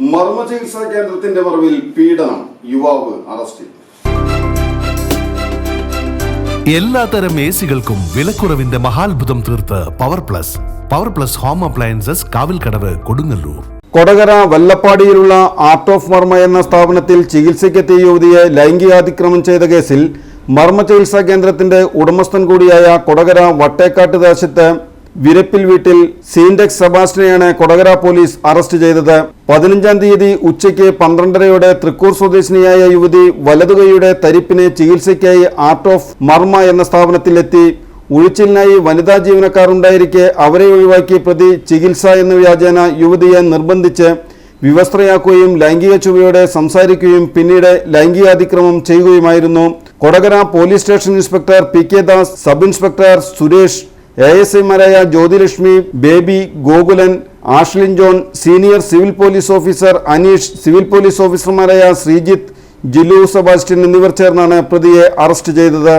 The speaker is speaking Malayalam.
മർമ്മ ചികിത്സാ കേന്ദ്രത്തിന്റെ മറവിൽ പീഡനം യുവാവ് അറസ്റ്റിൽ. എല്ലാത്തരം എ സികൾക്കും വിലക്കുറവിന്റെ മഹാത്ഭുതം തീർത്ത് power plus power plus home appliances Kavilkadavu Kodungallur. Kodakara വല്ലപ്പാടിയിലുള്ള art of Marma എന്ന സ്ഥാപനത്തിൽ ചികിത്സയ്ക്കെത്തിയ യുവതിയെ ലൈംഗികാതിക്രമം ചെയ്ത കേസിൽ മർമ്മ ചികിത്സാ കേന്ദ്രത്തിന്റെ ഉടമസ്ഥൻ കൂടിയായ കൊടകര വട്ടേക്കാട്ട് ദേശത്ത് വിരപ്പിൽ വീട്ടിൽ സീൻഡെക്സ് സെബാസ്റ്റിനെയാണ് കൊടകര പോലീസ് അറസ്റ്റ് ചെയ്തത്. പതിനഞ്ചാം തീയതി ഉച്ചയ്ക്ക് പന്ത്രണ്ടരയോടെ തൃക്കൂർ സ്വദേശിനിയായ യുവതി വലതുകൈയുടെ തരിപ്പിനെ ചികിത്സയ്ക്കായി ആർട്ട് ഓഫ് മർമ്മ എന്ന സ്ഥാപനത്തിലെത്തി. ഒഴിച്ചിലിനായി വനിതാ ജീവനക്കാർ ഉണ്ടായിരിക്കെ അവരെ ഒഴിവാക്കി പ്രതി ചികിത്സ എന്ന വ്യാജേന യുവതിയെ നിർബന്ധിച്ച് വിവസ്ത്രയാക്കുകയും ലൈംഗിക ചുവയോടെ സംസാരിക്കുകയും പിന്നീട് ലൈംഗികാതിക്രമം ചെയ്യുകയുമായിരുന്നു. Kodakara police station inspector P K Das sub inspector Suresh A S ഐമാരായ Jyothilakshmi Baby Gokulan Ashlin John senior civil police officer Aneesh civil police ഓഫീസർമാരായ ശ്രീജിത്ത് ജിലു സെബാസ്റ്റ്യൻ എന്നിവർ ചേർന്നാണ് പ്രതിയെ അറസ്റ്റ് ചെയ്തത്.